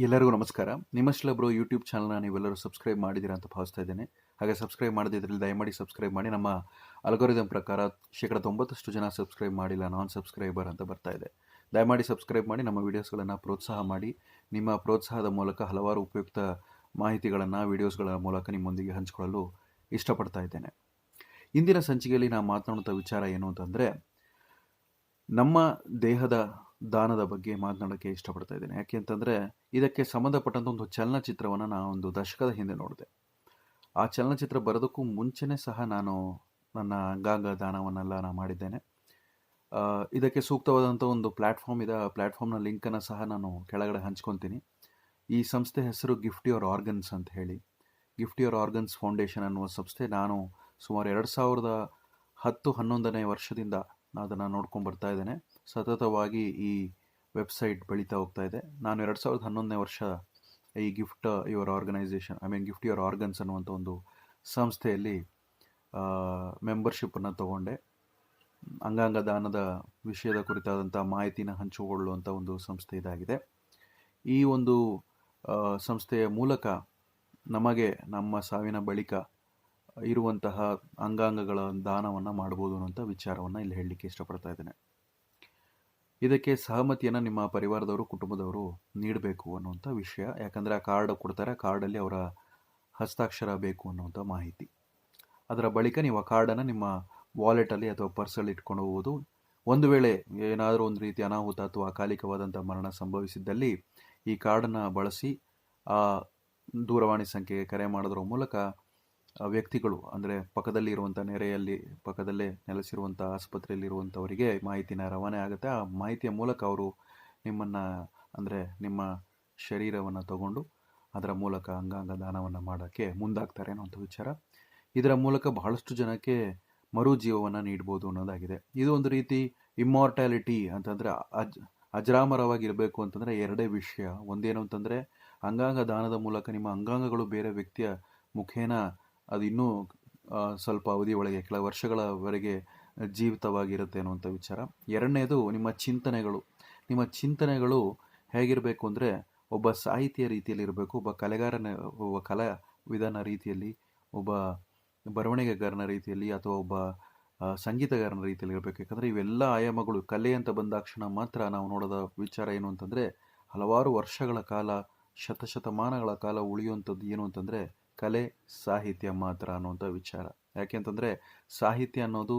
ಎಲ್ಲರಿಗೂ ನಮಸ್ಕಾರ. ನಿಮ್ಮಷ್ಟೊಬ್ಬರು ಯೂಟ್ಯೂಬ್ ಚಾನಲ್ನ ನೀವೆಲ್ಲರೂ ಸಬ್ಸ್ಕ್ರೈಬ್ ಮಾಡಿದ್ದೀರಾ ಅಂತ ಭಾವಿಸ್ತಾ ಇದ್ದೇನೆ. ಹಾಗೆ ಸಬ್ಸ್ಕ್ರೈಬ್ ಮಾಡದಿದ್ರಲ್ಲಿ ದಯಮಾಡಿ ಸಬ್ಸ್ಕ್ರೈಬ್ ಮಾಡಿ. ನಮ್ಮ ಅಲ್ಗೋರಿದಮ್ ಪ್ರಕಾರ ಶೇಕಡ ತೊಂಬತ್ತಷ್ಟು ಜನ ಸಬ್ಸ್ಕ್ರೈಬ್ ಮಾಡಿಲ್ಲ ನಾನ್ ಸಬ್ಸ್ಕ್ರೈಬರ್ ಅಂತ ಬರ್ತಾ ಇದೆ. ದಯಮಾಡಿ ಸಬ್ಸ್ಕ್ರೈಬ್ ಮಾಡಿ, ನಮ್ಮ ವೀಡಿಯೋಸ್ಗಳನ್ನು ಪ್ರೋತ್ಸಾಹ ಮಾಡಿ. ನಿಮ್ಮ ಪ್ರೋತ್ಸಾಹದ ಮೂಲಕ ಹಲವಾರು ಉಪಯುಕ್ತ ಮಾಹಿತಿಗಳನ್ನು ವೀಡಿಯೋಸ್ಗಳ ಮೂಲಕ ನಿಮ್ಮೊಂದಿಗೆ ಹಂಚಿಕೊಳ್ಳಲು ಇಷ್ಟಪಡ್ತಾ ಇದ್ದೇನೆ. ಇಂದಿನ ಸಂಚಿಕೆಯಲ್ಲಿ ನಾನು ಮಾತನಾಡುವಂಥ ವಿಚಾರ ಏನು ಅಂತಂದರೆ, ನಮ್ಮ ದೇಹದ ದಾನದ ಬಗ್ಗೆ ಮಾತನಾಡೋಕ್ಕೆ ಇಷ್ಟಪಡ್ತಾ ಇದ್ದೇನೆ. ಯಾಕೆ ಅಂತಂದರೆ, ಇದಕ್ಕೆ ಸಂಬಂಧಪಟ್ಟಂಥ ಒಂದು ಚಲನಚಿತ್ರವನ್ನು ನಾನು ಒಂದು ದಶಕದ ಹಿಂದೆ ನೋಡಿದೆ. ಆ ಚಲನಚಿತ್ರ ಬರೋದಕ್ಕೂ ಮುಂಚೆನೇ ಸಹ ನಾನು ನನ್ನ ಅಂಗಾಂಗ ದಾನವನ್ನೆಲ್ಲ ನಾನು ಮಾಡಿದ್ದೇನೆ. ಇದಕ್ಕೆ ಸೂಕ್ತವಾದಂಥ ಒಂದು ಪ್ಲ್ಯಾಟ್ಫಾರ್ಮ್ ಇದೆ. ಆ ಪ್ಲ್ಯಾಟ್ಫಾರ್ಮ್ನ ಲಿಂಕನ್ನು ಸಹ ನಾನು ಕೆಳಗಡೆ ಹಂಚ್ಕೊತೀನಿ. ಈ ಸಂಸ್ಥೆ ಹೆಸರು ಗಿಫ್ಟ್ ಯುವರ್ ಆರ್ಗನ್ಸ್ ಅಂತ ಹೇಳಿ. ಗಿಫ್ಟ್ ಯುವರ್ ಆರ್ಗನ್ಸ್ ಫೌಂಡೇಶನ್ ಅನ್ನುವ ಸಂಸ್ಥೆ ನಾನು ಸುಮಾರು ಎರಡು ಸಾವಿರದ ಹತ್ತು ಹನ್ನೊಂದನೇ ವರ್ಷದಿಂದ ಅದನ್ನು ನೋಡ್ಕೊಂಡು ಬರ್ತಾ ಇದ್ದೇನೆ. ಸತತವಾಗಿ ಈ ವೆಬ್ಸೈಟ್ ಬೆಳೀತಾ ಹೋಗ್ತಾ ಇದೆ. ನಾನು ಎರಡು ಸಾವಿರದ ಹನ್ನೊಂದನೇ ವರ್ಷ ಈ gift your organisation, I mean gift your organs ಅನ್ನುವಂಥ ಒಂದು ಸಂಸ್ಥೆಯಲ್ಲಿ ಮೆಂಬರ್ಶಿಪ್ಪನ್ನು ತಗೊಂಡೆ. ಅಂಗಾಂಗ ದಾನದ ವಿಷಯದ ಕುರಿತಾದಂಥ ಮಾಹಿತಿನ ಹಂಚಿಕೊಳ್ಳುವಂಥ ಒಂದು ಸಂಸ್ಥೆ ಇದಾಗಿದೆ. ಈ ಒಂದು ಸಂಸ್ಥೆಯ ಮೂಲಕ ನಮಗೆ ನಮ್ಮ ಸಾವಿನ ಬಳಿಕ ಇರುವಂತಹ ಅಂಗಾಂಗಗಳ ದಾನವನ್ನು ಮಾಡ್ಬೋದು ಅನ್ನೋಂಥ ವಿಚಾರವನ್ನು ಇಲ್ಲಿ ಹೇಳಲಿಕ್ಕೆ ಇಷ್ಟಪಡ್ತಾ ಇದ್ದೇನೆ. ಇದಕ್ಕೆ ಸಹಮತಿಯನ್ನು ನಿಮ್ಮ ಪರಿವಾರದವರು, ಕುಟುಂಬದವರು ನೀಡಬೇಕು ಅನ್ನುವಂಥ ವಿಷಯ. ಯಾಕಂದರೆ ಆ ಕಾರ್ಡ್ ಕೊಡ್ತಾರೆ, ಆ ಕಾರ್ಡಲ್ಲಿ ಅವರ ಹಸ್ತಾಕ್ಷರ ಬೇಕು ಅನ್ನುವಂಥ ಮಾಹಿತಿ. ಅದರ ಬಳಿಕ ನೀವು ಆ ಕಾರ್ಡನ್ನು ನಿಮ್ಮ ವಾಲೆಟಲ್ಲಿ ಅಥವಾ ಪರ್ಸಲ್ಲಿ ಇಟ್ಕೊಂಡು ಹೋಗುವುದು ಒಂದು ವೇಳೆ ಏನಾದರೂ ಒಂದು ರೀತಿ ಅನಾಹುತ ಅಥವಾ ಅಕಾಲಿಕವಾದಂಥ ಮರಣ ಸಂಭವಿಸಿದ್ದಲ್ಲಿ ಈ ಕಾರ್ಡನ್ನು ಬಳಸಿ ಆ ದೂರವಾಣಿ ಸಂಖ್ಯೆಗೆ ಕರೆ ಮಾಡೋದ್ರ ಮೂಲಕ ವ್ಯಕ್ತಿಗಳು, ಅಂದರೆ ಪಕ್ಕದಲ್ಲಿ ಇರುವಂಥ ನೆರೆಯಲ್ಲಿ, ಪಕ್ಕದಲ್ಲೇ ನೆಲೆಸಿರುವಂಥ ಆಸ್ಪತ್ರೆಯಲ್ಲಿರುವಂಥವರಿಗೆ ಮಾಹಿತಿನ ರವಾನೆ ಆಗುತ್ತೆ. ಆ ಮಾಹಿತಿಯ ಮೂಲಕ ಅವರು ನಿಮ್ಮನ್ನು, ಅಂದರೆ ನಿಮ್ಮ ಶರೀರವನ್ನು ತಗೊಂಡು ಅದರ ಮೂಲಕ ಅಂಗಾಂಗ ದಾನವನ್ನು ಮಾಡೋಕ್ಕೆ ಮುಂದಾಗ್ತಾರೆ ಅನ್ನೋಂಥ ವಿಚಾರ. ಇದರ ಮೂಲಕ ಬಹಳಷ್ಟು ಜನಕ್ಕೆ ಮರು ಜೀವವನ್ನು ನೀಡ್ಬೋದು ಅನ್ನೋದಾಗಿದೆ. ಇದು ಒಂದು ರೀತಿ ಇಮ್ಮಾರ್ಟ್ಯಾಲಿಟಿ ಅಂತಂದರೆ ಅಜ್, ಅಜರಾಮರವಾಗಿರಬೇಕು ಅಂತಂದರೆ ಎರಡೇ ವಿಷಯ. ಒಂದೇನು ಅಂತಂದರೆ ಅಂಗಾಂಗ ದಾನದ ಮೂಲಕ ನಿಮ್ಮ ಅಂಗಾಂಗಗಳು ಬೇರೆ ವ್ಯಕ್ತಿಯ ಮುಖೇನ ಅದು ಇನ್ನೂ ಸ್ವಲ್ಪ ಅವಧಿ ಒಳಗೆ, ಕೆಲ ವರ್ಷಗಳವರೆಗೆ ಜೀವಿತವಾಗಿರುತ್ತೆ ಅನ್ನುವಂಥ ವಿಚಾರ. ಎರಡನೇದು ನಿಮ್ಮ ಚಿಂತನೆಗಳು. ನಿಮ್ಮ ಚಿಂತನೆಗಳು ಹೇಗಿರಬೇಕು ಅಂದರೆ, ಒಬ್ಬ ಸಾಹಿತಿಯ ರೀತಿಯಲ್ಲಿ ಇರಬೇಕು, ಒಬ್ಬ ಕಲೆಗಾರನ, ಒಬ್ಬ ಕಲಾ ವಿಧಾನ ರೀತಿಯಲ್ಲಿ, ಒಬ್ಬ ಬರವಣಿಗೆಗಾರನ ರೀತಿಯಲ್ಲಿ ಅಥವಾ ಒಬ್ಬ ಸಂಗೀತಗಾರನ ರೀತಿಯಲ್ಲಿ ಇರಬೇಕು. ಯಾಕಂದರೆ ಇವೆಲ್ಲ ಆಯಾಮಗಳು. ಕಲೆ ಅಂತ ಬಂದಾಕ್ಷಣ ಮಾತ್ರ ನಾವು ನೋಡೋದ ವಿಚಾರ ಏನು ಅಂತಂದರೆ, ಹಲವಾರು ವರ್ಷಗಳ ಕಾಲ, ಶತಶತಮಾನಗಳ ಕಾಲ ಉಳಿಯುವಂಥದ್ದು ಏನು ಅಂತಂದರೆ ಕಲೆ ಸಾಹಿತ್ಯ ಮಾತ್ರ ಅನ್ನುವಂಥ ವಿಚಾರ. ಯಾಕೆ ಅಂತಂದರೆ ಸಾಹಿತ್ಯ ಅನ್ನೋದು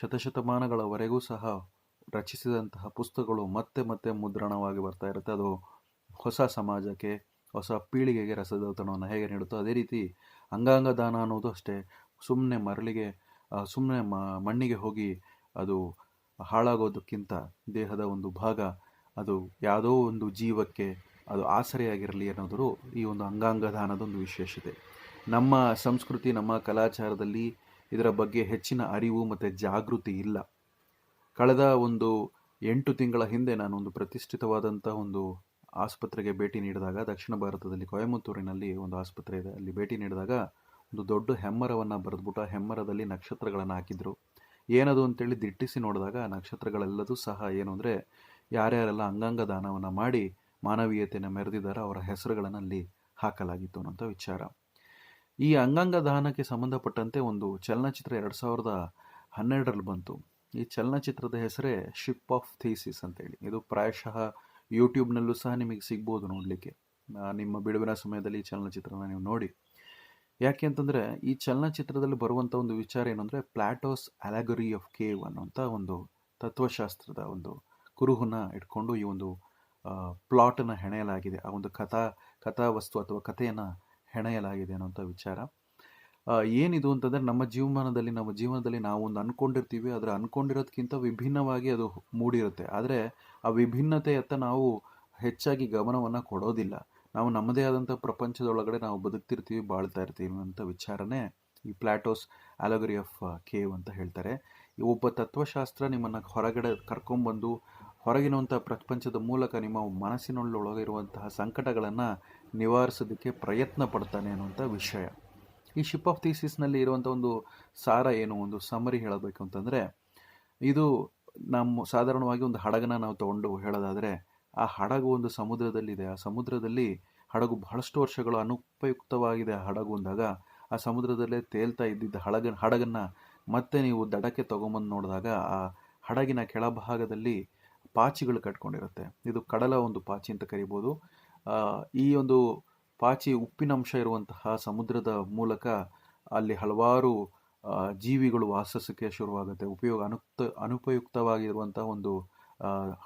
ಶತಶತಮಾನಗಳವರೆಗೂ ಸಹ ರಚಿಸಿದಂತಹ ಪುಸ್ತಕಗಳು ಮತ್ತೆ ಮತ್ತೆ ಮುದ್ರಣವಾಗಿ ಬರ್ತಾ ಇರುತ್ತೆ. ಅದು ಹೊಸ ಸಮಾಜಕ್ಕೆ, ಹೊಸ ಪೀಳಿಗೆಗೆ ರಸದೌತಣವನ್ನು ಹೇಗೆ ನೀಡುತ್ತೋ ಅದೇ ರೀತಿ ಅಂಗಾಂಗ ದಾನ ಅನ್ನೋದು ಅಷ್ಟೇ. ಸುಮ್ಮನೆ ಮರಳಿಗೆ ಸುಮ್ಮನೆ ಮಣ್ಣಿಗೆ ಹೋಗಿ ಅದು ಹಾಳಾಗೋದಕ್ಕಿಂತ ದೇಹದ ಒಂದು ಭಾಗ, ಅದು ಯಾವುದೋ ಒಂದು ಜೀವಕ್ಕೆ ಅದು ಆಸರೆಯಾಗಿರಲಿ ಅನ್ನೋದರು ಈ ಒಂದು ಅಂಗಾಂಗ ದಾನದ ಒಂದು ವಿಶೇಷತೆ. ನಮ್ಮ ಸಂಸ್ಕೃತಿ, ನಮ್ಮ ಕಲಾಚಾರದಲ್ಲಿ ಇದರ ಬಗ್ಗೆ ಹೆಚ್ಚಿನ ಅರಿವು ಮತ್ತು ಜಾಗೃತಿ ಇಲ್ಲ. ಕಳೆದ ಒಂದು ಎಂಟು ತಿಂಗಳ ಹಿಂದೆ ನಾನು ಒಂದು ಪ್ರತಿಷ್ಠಿತವಾದಂಥ ಒಂದು ಆಸ್ಪತ್ರೆಗೆ ಭೇಟಿ ನೀಡಿದಾಗ, ದಕ್ಷಿಣ ಭಾರತದಲ್ಲಿ ಕೊಯಮತ್ತೂರಿನಲ್ಲಿ ಒಂದು ಆಸ್ಪತ್ರೆ ಇದೆ. ಅಲ್ಲಿ ಭೇಟಿ ನೀಡಿದಾಗ ಒಂದು ದೊಡ್ಡ ಹೆಮ್ಮರವನ್ನು ಬರೆದ್ಬಿಟ್ಟು ಹೆಮ್ಮರದಲ್ಲಿ ನಕ್ಷತ್ರಗಳನ್ನು ಹಾಕಿದ್ರು. ಏನದು ಅಂತೇಳಿ ದಿಟ್ಟಿಸಿ ನೋಡಿದಾಗ ನಕ್ಷತ್ರಗಳೆಲ್ಲದೂ ಸಹ ಏನು ಅಂದರೆ, ಯಾರ್ಯಾರೆಲ್ಲ ಅಂಗಾಂಗ ದಾನವನ್ನು ಮಾಡಿ ಮಾನವೀಯತೆಯನ್ನು ಮೆರೆದಿದ್ದಾರೆ, ಅವರ ಹೆಸರುಗಳನ್ನು ಅಲ್ಲಿ ಹಾಕಲಾಗಿತ್ತು ಅನ್ನೋಂಥ ವಿಚಾರ. ಈ ಅಂಗಾಂಗ ದಾನಕ್ಕೆ ಸಂಬಂಧಪಟ್ಟಂತೆ ಒಂದು ಚಲನಚಿತ್ರ ಎರಡು ಸಾವಿರದ ಹನ್ನೆರಡರಲ್ಲಿ ಬಂತು. ಈ ಚಲನಚಿತ್ರದ ಹೆಸರೇ ಶಿಪ್ ಆಫ್ ಥೀಸಿಸ್ ಅಂತೇಳಿ. ಇದು ಪ್ರಾಯಶಃ ಯೂಟ್ಯೂಬ್ನಲ್ಲೂ ಸಹ ನಿಮಗೆ ಸಿಗ್ಬೋದು ನೋಡಲಿಕ್ಕೆ. ನಿಮ್ಮ ಬಿಡುವಿನ ಸಮಯದಲ್ಲಿ ಈ ಚಲನಚಿತ್ರನ ನೀವು ನೋಡಿ. ಯಾಕೆ ಅಂತಂದರೆ, ಈ ಚಲನಚಿತ್ರದಲ್ಲಿ ಬರುವಂಥ ಒಂದು ವಿಚಾರ ಏನಂದರೆ ಪ್ಲಾಟೋಸ್ ಅಲಗರಿ ಆಫ್ ಕೇವ್ ಅನ್ನುವಂಥ ಒಂದು ತತ್ವಶಾಸ್ತ್ರದ ಒಂದು ಕುರುಹನ್ನ ಇಟ್ಕೊಂಡು ಈ ಒಂದು ಪ್ಲಾಟನ್ನು ಹೆಣೆಯಲಾಗಿದೆ. ಆ ಒಂದು ಕಥಾ, ಕಥಾವಸ್ತು ಅಥವಾ ಕಥೆಯನ್ನು ಹೆಣೆಯಲಾಗಿದೆ ಅನ್ನೋಂಥ ವಿಚಾರ. ಏನಿದು ಅಂತಂದರೆ ನಮ್ಮ ಜೀವಮಾನದಲ್ಲಿ, ನಮ್ಮ ಜೀವನದಲ್ಲಿ ನಾವು ಒಂದು ಅಂದ್ಕೊಂಡಿರ್ತೀವಿ ಆದರೆ ಅಂದ್ಕೊಂಡಿರೋದಕ್ಕಿಂತ ವಿಭಿನ್ನವಾಗಿ ಅದು ಮೂಡಿರುತ್ತೆ. ಆದರೆ ಆ ವಿಭಿನ್ನತೆಯತ್ತ ನಾವು ಹೆಚ್ಚಾಗಿ ಗಮನವನ್ನು ಕೊಡೋದಿಲ್ಲ. ನಾವು ನಮ್ಮದೇ ಆದಂಥ ಪ್ರಪಂಚದೊಳಗಡೆ ನಾವು ಬದುಕ್ತಿರ್ತೀವಿ, ಬಾಳ್ತಾ ಇರ್ತೀವಿ ಅಂತ ವಿಚಾರನೇ ಈ ಪ್ಲಾಟೋಸ್ ಅಲಗರಿ ಆಫ್ ಕೇವ್ ಅಂತ ಹೇಳ್ತಾರೆ. ಒಬ್ಬ ತತ್ವಶಾಸ್ತ್ರ ನಿಮ್ಮನ್ನು ಹೊರಗಡೆ ಕರ್ಕೊಂಬಂದು ಹೊರಗಿರುವಂಥ ಪ್ರಪಂಚದ ಮೂಲಕ ನಿಮ್ಮ ಮನಸ್ಸಿನೊಳಗಿರುವಂತಹ ಸಂಕಟಗಳನ್ನು ನಿವಾರಿಸೋದಕ್ಕೆ ಪ್ರಯತ್ನ ಪಡ್ತಾನೆ ಅನ್ನುವಂಥ ವಿಷಯ. ಈ ಶಿಪ್ ಆಫ್ ಥೀಸಿಸ್ನಲ್ಲಿ ಇರುವಂಥ ಒಂದು ಸಾರ ಏನು? ಒಂದು ಸಮರಿ ಹೇಳಬೇಕು ಅಂತಂದರೆ, ಇದು ನಮ್ಮ ಸಾಧಾರಣವಾಗಿ ಒಂದು ಹಡಗನ ನಾವು ತಗೊಂಡು ಹೇಳೋದಾದರೆ, ಆ ಹಡಗು ಒಂದು ಸಮುದ್ರದಲ್ಲಿದೆ. ಆ ಸಮುದ್ರದಲ್ಲಿ ಹಡಗು ಬಹಳಷ್ಟು ವರ್ಷಗಳು ಅನುಪಯುಕ್ತವಾಗಿದೆ. ಆ ಹಡಗು ಅಂದಾಗ ಆ ಸಮುದ್ರದಲ್ಲೇ ತೇಲ್ತಾ ಇದ್ದಿದ್ದ ಹಡಗ ಹಡಗನ್ನು ಮತ್ತೆ ನೀವು ದಡಕ್ಕೆ ತಗೊಂಬಂದು ನೋಡಿದಾಗ ಆ ಹಡಗಿನ ಕೆಳಭಾಗದಲ್ಲಿ ಪಾಚಿಗಳು ಕಟ್ಕೊಂಡಿರುತ್ತೆ. ಇದು ಕಡಲ ಒಂದು ಪಾಚಿ ಅಂತ ಕರಿಬೋದು. ಈ ಒಂದು ಪಾಚಿ ಉಪ್ಪಿನಂಶ ಇರುವಂತಹ ಸಮುದ್ರದ ಮೂಲಕ ಅಲ್ಲಿ ಹಲವಾರು ಜೀವಿಗಳು ವಾಸಿಸಕ್ಕೆ ಶುರುವಾಗುತ್ತೆ. ಉಪಯೋಗ ಅನುಕ್ತ, ಅನುಪಯುಕ್ತವಾಗಿರುವಂತಹ ಒಂದು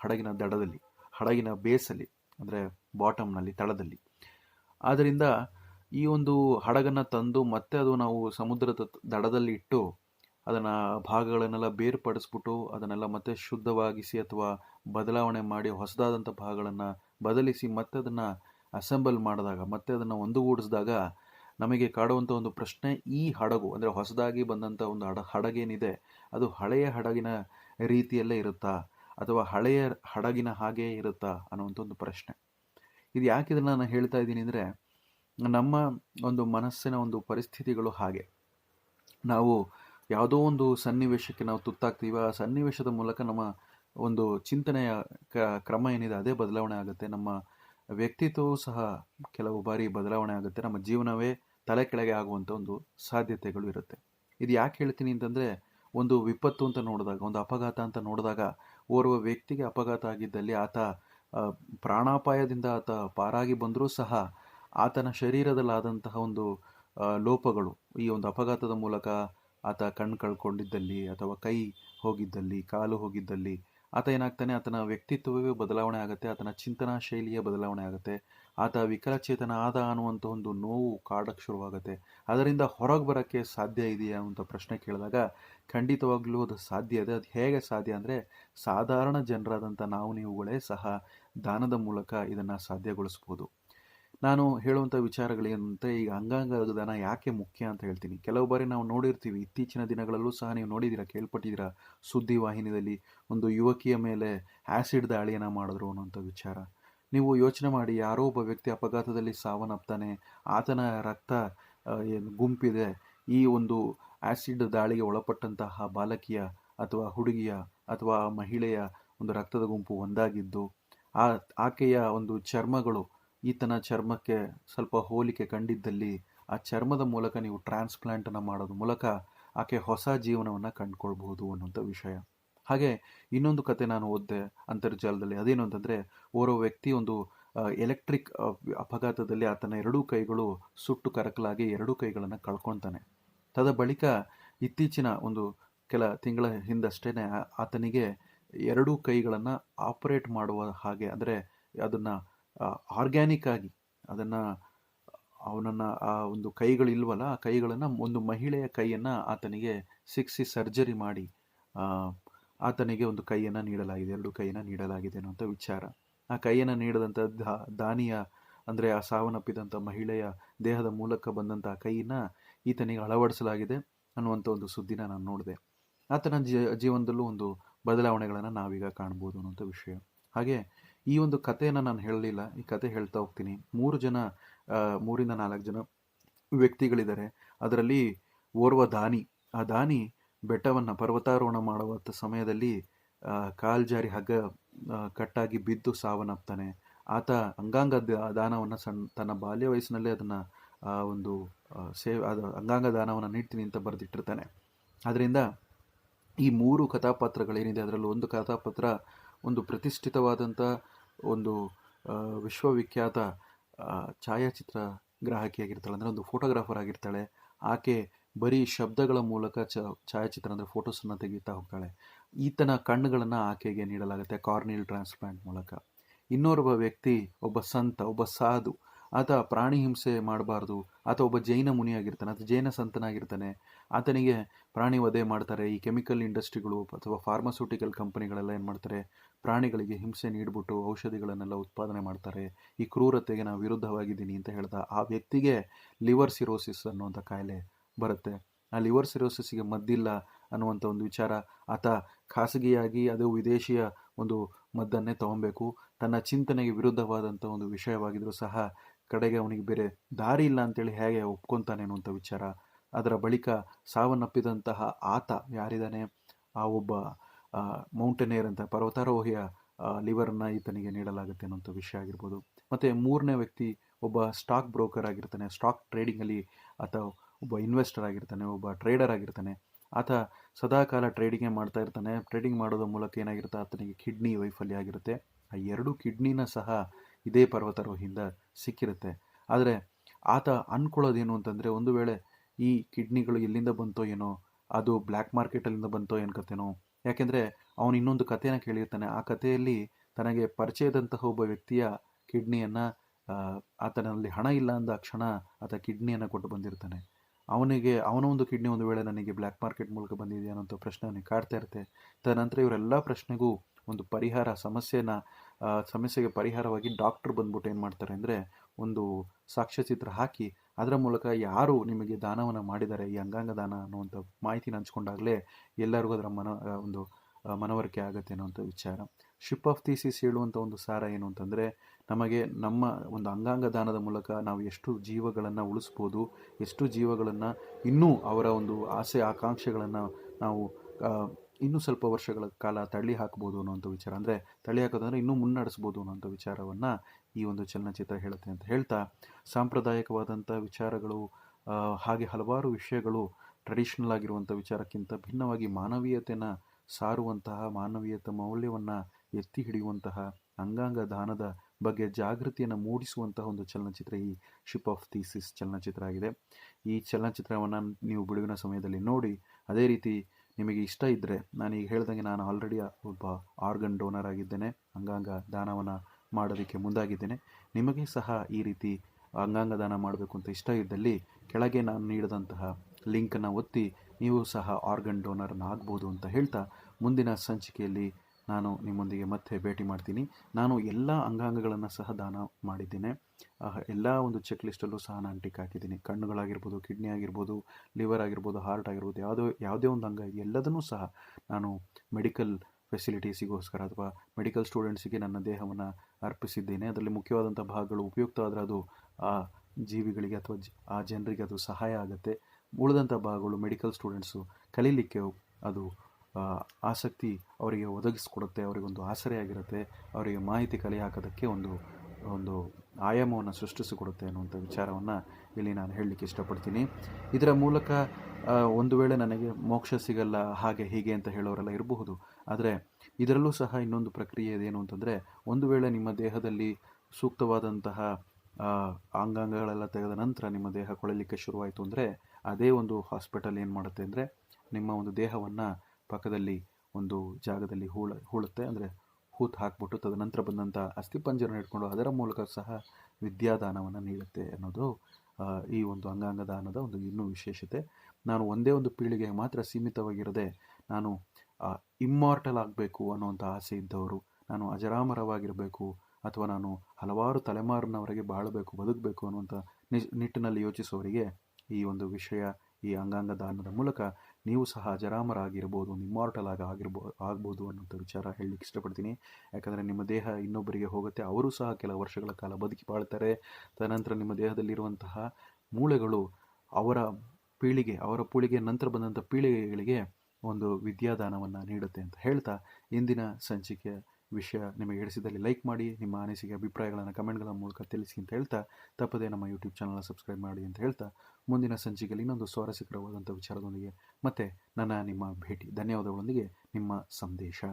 ಹಡಗಿನ ದಡದಲ್ಲಿ, ಹಡಗಿನ ಬೇಸಲ್ಲಿ, ಅಂದರೆ ಬಾಟಮ್ನಲ್ಲಿ, ತಳದಲ್ಲಿ. ಆದ್ದರಿಂದ ಈ ಒಂದು ಹಡಗನ್ನು ತಂದು ಮತ್ತೆ ಅದು ನಾವು ಸಮುದ್ರದ ದಡದಲ್ಲಿ ಇಟ್ಟು ಅದನ್ನು ಭಾಗಗಳನ್ನೆಲ್ಲ ಬೇರ್ಪಡಿಸ್ಬಿಟ್ಟು ಅದನ್ನೆಲ್ಲ ಮತ್ತೆ ಶುದ್ಧವಾಗಿಸಿ ಅಥವಾ ಬದಲಾವಣೆ ಮಾಡಿ ಹೊಸದಾದಂಥ ಭಾಗಗಳನ್ನು ಬದಲಿಸಿ ಮತ್ತೆ ಅದನ್ನು ಅಸೆಂಬಲ್ ಮಾಡಿದಾಗ, ಮತ್ತೆ ಅದನ್ನು ಒಂದುಗೂಡಿಸಿದಾಗ ನಮಗೆ ಕಾಡುವಂಥ ಒಂದು ಪ್ರಶ್ನೆ ಈ ಹಡಗು, ಅಂದರೆ ಹೊಸದಾಗಿ ಬಂದಂಥ ಒಂದು ಹಡ, ಹಡಗೇನಿದೆ, ಅದು ಹಳೆಯ ಹಡಗಿನ ರೀತಿಯಲ್ಲೇ ಇರುತ್ತಾ ಅಥವಾ ಹಳೆಯ ಹಡಗಿನ ಹಾಗೇ ಇರುತ್ತಾ ಅನ್ನುವಂಥ ಒಂದು ಪ್ರಶ್ನೆ. ಇದು ಯಾಕೆ ಇದನ್ನು ನಾನು ಹೇಳ್ತಾ ಇದ್ದೀನಿ ಅಂದರೆ ನಮ್ಮ ಒಂದು ಮನಸ್ಸಿನ ಒಂದು ಪರಿಸ್ಥಿತಿಗಳು ಹಾಗೆ. ನಾವು ಯಾವುದೋ ಒಂದು ಸನ್ನಿವೇಶಕ್ಕೆ ನಾವು ತುತ್ತಾಗ್ತೀವಿ. ಆ ಸನ್ನಿವೇಶದ ಮೂಲಕ ನಮ್ಮ ಒಂದು ಚಿಂತನೆಯ ಕ್ರಮ ಏನಿದೆ, ಅದೇ ಬದಲಾವಣೆ ಆಗುತ್ತೆ. ನಮ್ಮ ವ್ಯಕ್ತಿತ್ವವು ಸಹ ಕೆಲವು ಬಾರಿ ಬದಲಾವಣೆ ಆಗುತ್ತೆ. ನಮ್ಮ ಜೀವನವೇ ತಲೆ ಕೆಳಗೆ ಆಗುವಂಥ ಒಂದು ಸಾಧ್ಯತೆಗಳು ಇರುತ್ತೆ. ಇದು ಯಾಕೆ ಹೇಳ್ತೀನಿ ಅಂತಂದರೆ, ಒಂದು ವಿಪತ್ತು ಅಂತ ನೋಡಿದಾಗ, ಒಂದು ಅಪಘಾತ ಅಂತ ನೋಡಿದಾಗ, ಓರ್ವ ವ್ಯಕ್ತಿಗೆ ಅಪಘಾತ ಆಗಿದ್ದಲ್ಲಿ ಆತ ಪ್ರಾಣಾಪಾಯದಿಂದ ಆತ ಪಾರಾಗಿ ಬಂದರೂ ಸಹ ಆತನ ಶರೀರದಲ್ಲಾದಂತಹ ಒಂದು ಲೋಪಗಳು, ಈ ಒಂದು ಅಪಘಾತದ ಮೂಲಕ ಆತ ಕಣ್ಣು ಕಳ್ಕೊಂಡಿದ್ದಲ್ಲಿ ಅಥವಾ ಕೈ ಹೋಗಿದ್ದಲ್ಲಿ, ಕಾಲು ಹೋಗಿದ್ದಲ್ಲಿ, ಆತ ಏನಾಗ್ತಾನೆ? ಆತನ ವ್ಯಕ್ತಿತ್ವವೇ ಬದಲಾವಣೆ ಆಗುತ್ತೆ, ಆತನ ಚಿಂತನಾ ಶೈಲಿಯ ಬದಲಾವಣೆ ಆಗುತ್ತೆ, ಆತ ವಿಕಲಚೇತನ ಆದ ಅನ್ನುವಂಥ ಒಂದು ನೋವು ಕಾಡಕ್ಕೆ ಶುರುವಾಗುತ್ತೆ. ಅದರಿಂದ ಹೊರಗೆ ಬರೋಕ್ಕೆ ಸಾಧ್ಯ ಇದೆಯಾ ಅಂತ ಪ್ರಶ್ನೆ ಕೇಳಿದಾಗ, ಖಂಡಿತವಾಗ್ಲೂ ಅದು ಸಾಧ್ಯ ಇದೆ. ಅದು ಹೇಗೆ ಸಾಧ್ಯ ಅಂದರೆ, ಸಾಧಾರಣ ಜನರಾದಂಥ ನಾವು ನೀವುಗಳೇ ಸಹ ದಾನದ ಮೂಲಕ ಇದನ್ನು ಸಾಧ್ಯಗೊಳಿಸ್ಬೋದು. ನಾನು ಹೇಳುವಂಥ ವಿಚಾರಗಳೇನಂತೆ ಈಗ ಅಂಗಾಂಗ ದಾನ ಯಾಕೆ ಮುಖ್ಯ ಅಂತ ಹೇಳ್ತೀನಿ. ಕೆಲವು ಬಾರಿ ನಾವು ನೋಡಿರ್ತೀವಿ, ಇತ್ತೀಚಿನ ದಿನಗಳಲ್ಲೂ ಸಹ ನೀವು ನೋಡಿದ್ದೀರಾ, ಕೇಳ್ಪಟ್ಟಿದ್ದೀರಾ ಸುದ್ದಿ ವಾಹಿನಿಯಲ್ಲಿ ಒಂದು ಯುವಕಿಯ ಮೇಲೆ ಆ್ಯಸಿಡ್ ದಾಳಿಯನ್ನು ಮಾಡಿದ್ರು ಅನ್ನೋಂಥ ವಿಚಾರ. ನೀವು ಯೋಚನೆ ಮಾಡಿ, ಯಾರೋ ಒಬ್ಬ ವ್ಯಕ್ತಿ ಅಪಘಾತದಲ್ಲಿ ಸಾವನ್ನಪ್ತಾನೆ, ಆತನ ರಕ್ತ ಏನು ಗುಂಪಿದೆ, ಈ ಒಂದು ಆ್ಯಸಿಡ್ ದಾಳಿಗೆ ಒಳಪಟ್ಟಂತಹ ಬಾಲಕಿಯ ಅಥವಾ ಹುಡುಗಿಯ ಅಥವಾ ಮಹಿಳೆಯ ಒಂದು ರಕ್ತದ ಗುಂಪು ಒಂದಾಗಿದ್ದು, ಆ, ಆಕೆಯ ಒಂದು ಚರ್ಮಗಳು ಈತನ ಚರ್ಮಕ್ಕೆ ಸ್ವಲ್ಪ ಹೋಲಿಕೆ ಕಂಡಿದ್ದಲ್ಲಿ ಆ ಚರ್ಮದ ಮೂಲಕ ನೀವು ಟ್ರಾನ್ಸ್ಪ್ಲಾಂಟನ್ನು ಮಾಡೋದ್ರ ಮೂಲಕ ಆಕೆ ಹೊಸ ಜೀವನವನ್ನು ಕಂಡುಕೊಳ್ಬಹುದು ಅನ್ನೋಂಥ ವಿಷಯ. ಹಾಗೆ ಇನ್ನೊಂದು ಕತೆ ನಾನು ಓದಿದೆ ಅಂತರ್ಜಾಲದಲ್ಲಿ ಅದೇನು ಅಂತಂದರೆ ಓರ್ವ ವ್ಯಕ್ತಿ ಒಂದು ಎಲೆಕ್ಟ್ರಿಕ್ ಅಪಘಾತದಲ್ಲಿ ಆತನ ಎರಡೂ ಕೈಗಳು ಸುಟ್ಟು ಕರಕಲಾಗಿ ಎರಡೂ ಕೈಗಳನ್ನು ಕಳ್ಕೊತಾನೆ. ತದ ಬಳಿಕ ಇತ್ತೀಚಿನ ಒಂದು ಕೆಲ ತಿಂಗಳ ಹಿಂದಷ್ಟೇ ಆತನಿಗೆ ಎರಡೂ ಕೈಗಳನ್ನು ಆಪರೇಟ್ ಮಾಡುವ ಹಾಗೆ, ಅಂದರೆ ಅದನ್ನು ಆರ್ಗ್ಯಾನಿಕ್ ಆಗಿ ಅದನ್ನು, ಅವನನ್ನು ಆ ಒಂದು ಕೈಗಳು ಇಲ್ವಲ್ಲ ಆ ಕೈಗಳನ್ನು ಒಂದು ಮಹಿಳೆಯ ಕೈಯನ್ನು ಆತನಿಗೆ ಸಿಕ್ಸಿ ಸರ್ಜರಿ ಮಾಡಿ ಆತನಿಗೆ ಒಂದು ಕೈಯನ್ನು ನೀಡಲಾಗಿದೆ, ಎರಡು ಕೈಯನ್ನು ನೀಡಲಾಗಿದೆ ಅನ್ನುವಂಥ ವಿಚಾರ. ಆ ಕೈಯನ್ನು ನೀಡಿದಂಥ ದಾನಿಯ, ಅಂದರೆ ಆ ಸಾವನ್ನಪ್ಪಿದಂಥ ಮಹಿಳೆಯ ದೇಹದ ಮೂಲಕ ಬಂದಂಥ ಕೈಯನ್ನು ಕೈಯಿನ ಈತನಿಗೆ ಅಳವಡಿಸಲಾಗಿದೆ ಅನ್ನುವಂಥ ಒಂದು ಸುದ್ದಿನ ನಾನು ನೋಡಿದೆ. ಆತನ ಜೀವನದಲ್ಲೂ ಒಂದು ಬದಲಾವಣೆಗಳನ್ನು ನಾವೀಗ ಕಾಣ್ಬೋದು ಅನ್ನುವಂಥ ವಿಷಯ. ಹಾಗೆ ಈ ಒಂದು ಕಥೆಯನ್ನು ನಾನು ಹೇಳಲಿಲ್ಲ. ಈ ಕತೆ ಹೇಳ್ತಾ ಹೋಗ್ತೀನಿ. ಮೂರು ಜನ ಮೂರಿಂದ ನಾಲ್ಕು ಜನ ವ್ಯಕ್ತಿಗಳಿದ್ದಾರೆ. ಅದರಲ್ಲಿ ಓರ್ವ ದಾನಿ. ಆ ದಾನಿ ಬೆಟ್ಟವನ್ನು ಪರ್ವತಾರೋಹಣ ಮಾಡುವಂಥ ಸಮಯದಲ್ಲಿ ಕಾಲ್ಜಾರಿ ಕಾಲ್ ಜಾರಿ ಹಗ್ಗ ಕಟ್ಟಾಗಿ ಬಿದ್ದು ಸಾವನ್ನಪ್ತಾನೆ. ಆತ ಅಂಗಾಂಗ ದಾನವನ್ನು ಸಣ್ಣ ತನ್ನ ಬಾಲ್ಯ ವಯಸ್ಸಿನಲ್ಲೇ ಅದನ್ನು ಒಂದು ಸೇವ್ ಅದು ಅಂಗಾಂಗ ದಾನವನ್ನು ನೀಡ್ತೀನಿ ಅಂತ ಬರೆದಿಟ್ಟಿರ್ತಾನೆ. ಅದರಿಂದ ಈ ಮೂರು ಕಥಾಪಾತ್ರಗಳೇನಿದೆ, ಅದರಲ್ಲೂ ಒಂದು ಕಥಾಪಾತ್ರ ಒಂದು ಪ್ರತಿಷ್ಠಿತವಾದಂಥ ಒಂದು ವಿಶ್ವವಿಖ್ಯಾತ ಛಾಯಾಚಿತ್ರ ಗ್ರಾಹಕಿಯಾಗಿರ್ತಾಳೆ. ಅಂದರೆ ಒಂದು ಫೋಟೋಗ್ರಾಫರ್ ಆಗಿರ್ತಾಳೆ. ಆಕೆ ಬರೀ ಶಬ್ದಗಳ ಮೂಲಕ ಚ, ಛಾಯಾಚಿತ್ರ ಅಂದರೆ ಫೋಟೋಸನ್ನು ತೆಗೀತಾ ಹೋಗ್ತಾಳೆ. ಈತನ ಕಣ್ಣುಗಳನ್ನು ಆಕೆಗೆ ನೀಡಲಾಗುತ್ತೆ ಕಾರ್ನಿಯಲ್ ಟ್ರಾನ್ಸ್ಪ್ಲಾಂಟ್ ಮೂಲಕ. ಇನ್ನೋರ್ವ ವ್ಯಕ್ತಿ, ಒಬ್ಬ ಸಂತ, ಒಬ್ಬ ಸಾಧು, ಆತ ಪ್ರಾಣಿ ಹಿಂಸೆ ಮಾಡಬಾರ್ದು, ಆತ ಒಬ್ಬ ಜೈನ ಮುನಿಯಾಗಿರ್ತಾನೆ ಅಥವಾ ಜೈನ ಸಂತನಾಗಿರ್ತಾನೆ. ಆತನಿಗೆ ಪ್ರಾಣಿ ವಧೆ ಮಾಡ್ತಾರೆ. ಈ ಕೆಮಿಕಲ್ ಇಂಡಸ್ಟ್ರಿಗಳು ಅಥವಾ ಫಾರ್ಮಸ್ಯೂಟಿಕಲ್ ಕಂಪನಿಗಳೆಲ್ಲ ಏನು ಮಾಡ್ತಾರೆ? ಪ್ರಾಣಿಗಳಿಗೆ ಹಿಂಸೆ ನೀಡಿಬಿಟ್ಟು ಔಷಧಿಗಳನ್ನೆಲ್ಲ ಉತ್ಪಾದನೆ ಮಾಡ್ತಾರೆ. ಈ ಕ್ರೂರತೆಗೆ ನಾವು ವಿರುದ್ಧವಾಗಿದ್ದೀನಿ ಅಂತ ಹೇಳ್ದ ಆ ವ್ಯಕ್ತಿಗೆ ಲಿವರ್ ಸಿರೋಸಿಸ್ ಅನ್ನುವಂಥ ಕಾಯಿಲೆ ಬರುತ್ತೆ. ಆ ಲಿವರ್ ಸಿರೋಸಿಸ್ಗೆ ಮದ್ದಿಲ್ಲ ಅನ್ನುವಂಥ ಒಂದು ವಿಚಾರ. ಆತ ಖಾಸಗಿಯಾಗಿ ಅದು ವಿದೇಶಿಯ ಒಂದು ಮದ್ದನ್ನೇ ತಗೊಬೇಕು. ತನ್ನ ಚಿಂತನೆಗೆ ವಿರುದ್ಧವಾದಂಥ ಒಂದು ವಿಷಯವಾಗಿದ್ದರೂ ಸಹ ಕಡೆಗೆ ಅವನಿಗೆ ಬೇರೆ ದಾರಿ ಇಲ್ಲ ಅಂತೇಳಿ ಹೇಗೆ ಒಪ್ಕೊತಾನೆ ಅನ್ನುವಂಥ ವಿಚಾರ. ಅದರ ಬಳಿಕ ಸಾವನ್ನಪ್ಪಿದಂತಹ ಆತ ಯಾರಿದ್ದಾನೆ? ಆ ಒಬ್ಬ ಮೌಂಟೇನಿಯರ್ ಅಂತ ಪರ್ವತಾರೋಹಿಯ ಲಿವರ್ನ ಈತನಿಗೆ ನೀಡಲಾಗುತ್ತೆ ಅನ್ನೋಂಥ ವಿಷಯ ಆಗಿರ್ಬೋದು. ಮತ್ತು ಮೂರನೇ ವ್ಯಕ್ತಿ ಒಬ್ಬ ಸ್ಟಾಕ್ ಬ್ರೋಕರ್ ಆಗಿರ್ತಾನೆ. ಸ್ಟಾಕ್ ಟ್ರೇಡಿಂಗಲ್ಲಿ ಆತ ಒಬ್ಬ ಇನ್ವೆಸ್ಟರ್ ಆಗಿರ್ತಾನೆ, ಒಬ್ಬ ಟ್ರೇಡರ್ ಆಗಿರ್ತಾನೆ. ಆತ ಸದಾಕಾಲ ಟ್ರೇಡಿಂಗೇ ಮಾಡ್ತಾ ಇರ್ತಾನೆ. ಟ್ರೇಡಿಂಗ್ ಮಾಡೋದ್ರ ಮೂಲಕ ಏನಾಗಿರುತ್ತೆ? ಆತನಿಗೆ ಕಿಡ್ನಿ ವೈಫಲ್ಯ ಆಗಿರುತ್ತೆ. ಆ ಎರಡು ಕಿಡ್ನಿನ ಸಹ ಇದೇ ಪರ್ವತಾರೋಹಿಯಿಂದ ಸಿಕ್ಕಿರುತ್ತೆ. ಆದರೆ ಆತ ಅಂದ್ಕೊಳ್ಳೋದೇನು ಅಂತಂದರೆ ಒಂದು ವೇಳೆ ಈ ಕಿಡ್ನಿಗಳು ಎಲ್ಲಿಂದ ಬಂತೋ ಏನೋ, ಅದು ಬ್ಲ್ಯಾಕ್ ಮಾರ್ಕೆಟಲ್ಲಿಂದ ಬಂತೋ ಏನು ಕತೆನೋ ಯಾಕೆಂದರೆ ಅವನು ಇನ್ನೊಂದು ಕಥೆನ ಕೇಳಿರ್ತಾನೆ. ಆ ಕಥೆಯಲ್ಲಿ ತನಗೆ ಪರಿಚಯದಂತಹ ಒಬ್ಬ ವ್ಯಕ್ತಿಯ ಕಿಡ್ನಿಯನ್ನು ಆತನಲ್ಲಿ ಹಣ ಇಲ್ಲ ಅಂದ ಕ್ಷಣ ಆತ ಕಿಡ್ನಿಯನ್ನು ಕೊಟ್ಟು ಬಂದಿರ್ತಾನೆ. ಅವನಿಗೆ, ಅವನ ಒಂದು ಕಿಡ್ನಿ ಒಂದು ವೇಳೆ ನನಗೆ ಬ್ಲ್ಯಾಕ್ ಮಾರ್ಕೆಟ್ ಮೂಲಕ ಬಂದಿದೆಯಾ ಅನ್ನೋಂಥ ಪ್ರಶ್ನೆ ಅವನಿಗೆ ಕಾಡ್ತಾ ಇರುತ್ತೆ. ತದನಂತರ ಇವರೆಲ್ಲ ಪ್ರಶ್ನೆಗೂ ಒಂದು ಪರಿಹಾರ, ಸಮಸ್ಯೆನ ಸಮಸ್ಯೆಗೆ ಪರಿಹಾರವಾಗಿ ಡಾಕ್ಟ್ರ್ ಬಂದ್ಬಿಟ್ಟು ಏನು ಮಾಡ್ತಾರೆ ಅಂದರೆ ಒಂದು ಸಾಕ್ಷ್ಯಚಿತ್ರ ಹಾಕಿ ಅದರ ಮೂಲಕ ಯಾರು ನಿಮಗೆ ದಾನವನ್ನು ಮಾಡಿದ್ದಾರೆ, ಈ ಅಂಗಾಂಗ ದಾನ ಅನ್ನುವಂಥ ಮಾಹಿತಿನ ಹಂಚ್ಕೊಂಡಾಗಲೇ ಎಲ್ಲರಿಗೂ ಅದರ ಮನ ಒಂದು ಮನವರಿಕೆ ಆಗುತ್ತೆ ಅನ್ನುವಂಥ ವಿಚಾರ. ಶಿಪ್ ಆಫ್ ಥೀಸಿಸ್ ಹೇಳುವಂಥ ಒಂದು ಸಾರ ಏನು ಅಂತಂದರೆ, ನಮಗೆ ನಮ್ಮ ಒಂದು ಅಂಗಾಂಗ ದಾನದ ಮೂಲಕ ನಾವು ಎಷ್ಟು ಜೀವಗಳನ್ನು ಉಳಿಸ್ಬೋದು, ಎಷ್ಟು ಜೀವಗಳನ್ನು ಇನ್ನೂ ಅವರ ಒಂದು ಆಸೆ ಆಕಾಂಕ್ಷೆಗಳನ್ನು ನಾವು ಇನ್ನೂ ಸ್ವಲ್ಪ ವರ್ಷಗಳ ಕಾಲ ತಳ್ಳಿ ಹಾಕ್ಬೋದು ಅನ್ನೋಂಥ ವಿಚಾರ. ಅಂದರೆ ತಳ್ಳಿ ಹಾಕೋದಂದರೆ ಇನ್ನೂ ಮುನ್ನಡೆಸ್ಬೋದು ಅನ್ನೋಂಥ ವಿಚಾರವನ್ನು ಈ ಒಂದು ಚಲನಚಿತ್ರ ಹೇಳುತ್ತೆ ಅಂತ ಹೇಳ್ತಾ, ಸಾಂಪ್ರದಾಯಿಕವಾದಂಥ ವಿಚಾರಗಳು ಹಾಗೆ ಹಲವಾರು ವಿಷಯಗಳು ಟ್ರೆಡಿಷ್ನಲ್ ಆಗಿರುವಂಥ ವಿಚಾರಕ್ಕಿಂತ ಭಿನ್ನವಾಗಿ ಮಾನವೀಯತೆನ ಸಾರುವಂತಹ, ಮಾನವೀಯತೆ ಮೌಲ್ಯವನ್ನು ಎತ್ತಿ ಹಿಡಿಯುವಂತಹ, ಅಂಗಾಂಗ ದಾನದ ಬಗ್ಗೆ ಜಾಗೃತಿಯನ್ನು ಮೂಡಿಸುವಂತಹ ಒಂದು ಚಲನಚಿತ್ರ ಈ ಶಿಪ್ ಆಫ್ ಥೀಸಿಸ್ ಚಲನಚಿತ್ರ ಆಗಿದೆ. ಈ ಚಲನಚಿತ್ರವನ್ನು ನೀವು ಬಿಡುವಿನ ಸಮಯದಲ್ಲಿ ನೋಡಿ, ಅದೇ ರೀತಿ ನಿಮಗೆ ಇಷ್ಟ ಇದ್ದರೆ ನಾನೀಗ ಹೇಳ್ದಂಗೆ ನಾನು ಆಲ್ರೆಡಿ ಒಬ್ಬ ಆರ್ಗನ್ ಡೋನರ್ ಆಗಿದ್ದೇನೆ. ಅಂಗಾಂಗ ದಾನವನ್ನು ಮಾಡೋದಕ್ಕೆ ಮುಂದಾಗಿದ್ದೇನೆ. ನಿಮಗೆ ಸಹ ಈ ರೀತಿ ಅಂಗಾಂಗ ದಾನ ಮಾಡಬೇಕು ಅಂತ ಇಷ್ಟ ಇದ್ದಲ್ಲಿ ಕೆಳಗೆ ನಾನು ನೀಡಿದಂತಹ ಲಿಂಕನ್ನು ಒತ್ತಿ ನೀವು ಸಹ ಆರ್ಗನ್ ಡೋನರ್ನ ಆಗ್ಬೋದು ಅಂತ ಹೇಳ್ತಾ ಮುಂದಿನ ಸಂಚಿಕೆಯಲ್ಲಿ ನಾನು ನಿಮ್ಮೊಂದಿಗೆ ಮತ್ತೆ ಭೇಟಿ ಮಾಡ್ತೀನಿ. ನಾನು ಎಲ್ಲ ಅಂಗಾಂಗಗಳನ್ನು ಸಹ ದಾನ ಮಾಡಿದ್ದೇನೆ. ಎಲ್ಲ ಒಂದು ಚೆಕ್ ಲಿಸ್ಟಲ್ಲೂ ಸಹ ನಾನು ಟಿಕ್ ಹಾಕಿದ್ದೀನಿ. ಕಣ್ಣುಗಳಾಗಿರ್ಬೋದು, ಕಿಡ್ನಿ ಆಗಿರ್ಬೋದು, ಲಿವರ್ ಆಗಿರ್ಬೋದು, ಹಾರ್ಟ್ ಆಗಿರ್ಬೋದು, ಯಾವುದೋ, ಯಾವುದೇ ಒಂದು ಅಂಗ, ಎಲ್ಲದನ್ನೂ ಸಹ ನಾನು ಮೆಡಿಕಲ್ ಫೆಸಿಲಿಟೀಸಿಗೋಸ್ಕರ ಅಥವಾ ಮೆಡಿಕಲ್ ಸ್ಟೂಡೆಂಟ್ಸಿಗೆ ನನ್ನ ದೇಹವನ್ನು ಅರ್ಪಿಸಿದ್ದೇನೆ. ಅದರಲ್ಲಿ ಮುಖ್ಯವಾದಂಥ ಭಾಗಗಳು ಉಪಯುಕ್ತ ಆದರೆ ಅದು ಆ ಜೀವಿಗಳಿಗೆ ಅಥವಾ ಆ ಜನರಿಗೆ ಅದು ಸಹಾಯ ಆಗುತ್ತೆ. ಉಳಿದಂಥ ಭಾಗಗಳು ಮೆಡಿಕಲ್ ಸ್ಟೂಡೆಂಟ್ಸು ಕಲೀಲಿಕ್ಕೆ ಅದು ಆಸಕ್ತಿ ಅವರಿಗೆ ಒದಗಿಸ್ಕೊಡುತ್ತೆ, ಅವರಿಗೊಂದು ಆಸರೆಯಾಗಿರುತ್ತೆ ಅವರಿಗೆ ಮಾಹಿತಿ ಕಲೆ ಹಾಕೋದಕ್ಕೆ ಒಂದು ಒಂದು ಆಯಾಮವನ್ನು ಸೃಷ್ಟಿಸಿಕೊಡುತ್ತೆ ಅನ್ನುವಂಥ ವಿಚಾರವನ್ನು ಇಲ್ಲಿ ನಾನು ಹೇಳಲಿಕ್ಕೆ ಇಷ್ಟಪಡ್ತೀನಿ. ಇದರ ಮೂಲಕ ಒಂದು ವೇಳೆ ನನಗೆ ಮೋಕ್ಷ ಸಿಗಲ್ಲ, ಹಾಗೆ ಹೀಗೆ ಅಂತ ಹೇಳೋರೆಲ್ಲ ಇರಬಹುದು. ಆದರೆ ಇದರಲ್ಲೂ ಸಹ ಇನ್ನೊಂದು ಪ್ರಕ್ರಿಯೆ ಏನು ಅಂತಂದರೆ, ಒಂದು ವೇಳೆ ನಿಮ್ಮ ದೇಹದಲ್ಲಿ ಸೂಕ್ತವಾದಂತಹ ಅಂಗಾಂಗಗಳೆಲ್ಲ ತೆಗೆದ ನಂತರ ನಿಮ್ಮ ದೇಹ ಕೊಳಲಿಕ್ಕೆ ಶುರುವಾಯಿತು ಅಂದರೆ, ಅದೇ ಒಂದು ಹಾಸ್ಪಿಟಲ್ ಏನು ಮಾಡುತ್ತೆ ಅಂದರೆ, ನಿಮ್ಮ ಒಂದು ದೇಹವನ್ನು ಪಕ್ಕದಲ್ಲಿ ಒಂದು ಜಾಗದಲ್ಲಿ ಹೂಳ, ಹೂಳುತ್ತೆ ಅಂದರೆ ಹೂತು ಹಾಕ್ಬಿಟ್ಟು ತದನಂತರ ಬಂದಂಥ ಅಸ್ಥಿಪಂಜರನ ಇಟ್ಕೊಂಡು ಅದರ ಮೂಲಕ ಸಹ ವಿದ್ಯಾದಾನವನ್ನು ನೀಡುತ್ತೆ ಅನ್ನೋದು ಈ ಒಂದು ಅಂಗಾಂಗ ದಾನದ ಒಂದು ಇನ್ನೂ ವಿಶೇಷತೆ. ನಾನು ಒಂದೇ ಒಂದು ಪೀಳಿಗೆಗೆ ಮಾತ್ರ ಸೀಮಿತವಾಗಿರದೆ ನಾನು ಇಮ್ಮಾರ್ಟಲ್ ಆಗಬೇಕು ಅನ್ನುವಂಥ ಆಸೆ ಇದ್ದವರು ನಾನು ಅಜರಾಮರವಾಗಿರಬೇಕು ಅಥವಾ ನಾನು ಹಲವಾರು ತಲೆಮಾರಿನವರೆಗೆ ಬಾಳಬೇಕು, ಬದುಕಬೇಕು ಅನ್ನುವಂಥ ನಿಟ್ಟಿನಲ್ಲಿ ಯೋಚಿಸುವವರಿಗೆ ಈ ಒಂದು ವಿಷಯ, ಈ ಅಂಗಾಂಗ ದಾನದ ಮೂಲಕ ನೀವು ಸಹ ಅಜರಾಮರಾಗಿರ್ಬೋದು ಇಮ್ಮಾರ್ಟಲ್ ಆಗಿ ಆಗಿರ್ಬೋ, ಆಗ್ಬೋದು ಅನ್ನೋಂಥ ವಿಚಾರ ಹೇಳಲಿಕ್ಕೆ ಇಷ್ಟಪಡ್ತೀನಿ. ಯಾಕಂದರೆ ನಿಮ್ಮ ದೇಹ ಇನ್ನೊಬ್ಬರಿಗೆ ಹೋಗುತ್ತೆ, ಅವರು ಸಹ ಕೆಲ ವರ್ಷಗಳ ಕಾಲ ಬದುಕಿ ಬಾಳ್ತಾರೆ. ತದನಂತರ ನಿಮ್ಮ ದೇಹದಲ್ಲಿರುವಂತಹ ಮೂಳೆಗಳು ಅವರ ಪೀಳಿಗೆ ಅವರ ಪೀಳಿಗೆ, ನಂತರ ಬಂದಂಥ ಪೀಳಿಗೆಗಳಿಗೆ ಒಂದು ವಿದ್ಯಾದಾನವನ್ನು ನೀಡುತ್ತೆ ಅಂತ ಹೇಳ್ತಾ ಇಂದಿನ ಸಂಚಿಕೆ ವಿಷಯ ನಿಮಗೆ ಹಿಡಿಸಿದಲ್ಲಿ ಲೈಕ್ ಮಾಡಿ, ನಿಮ್ಮ ಅನಿಸಿಕೆ, ಅಭಿಪ್ರಾಯಗಳನ್ನು ಕಮೆಂಟ್ಗಳ ಮೂಲಕ ತಿಳಿಸಿ ಅಂತ ಹೇಳ್ತಾ, ತಪ್ಪದೇ ನಮ್ಮ ಯೂಟ್ಯೂಬ್ ಚಾನಲ್ನ ಸಬ್ಸ್ಕ್ರೈಬ್ ಮಾಡಿ ಅಂತ ಹೇಳ್ತಾ, ಮುಂದಿನ ಸಂಚಿಕೆಯಲ್ಲಿ ಇನ್ನೊಂದು ಸ್ವಾರಸ್ಯಕರವಾದಂಥ ವಿಚಾರದೊಂದಿಗೆ ಮತ್ತೆ ನನ್ನ ನಿಮ್ಮ ಭೇಟಿ. ಧನ್ಯವಾದಗಳೊಂದಿಗೆ, ನಿಮ್ಮ ಸಂದೇಶ.